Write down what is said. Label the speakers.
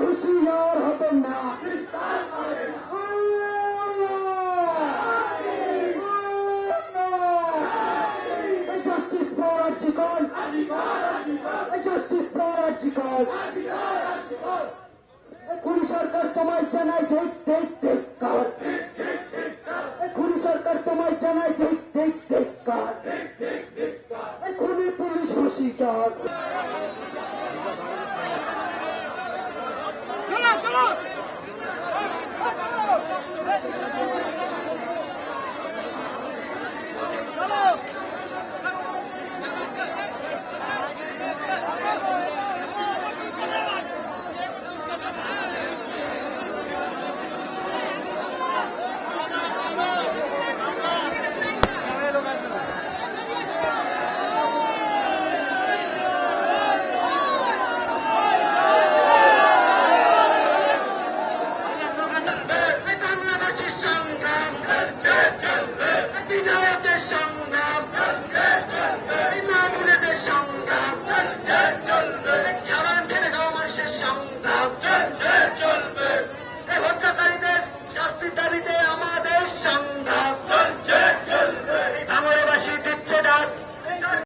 Speaker 1: হুশিয়ার হবেন না। Justice for Archicon! Justice for Archicon! খুনি সরকার তোমায় জানাই ঠিক ঠিক ঠিক কার। খুনি সরকার তোমায় জানাই ঠিক ঠিক কার। খুনি পুলিশ হুশিয়ার।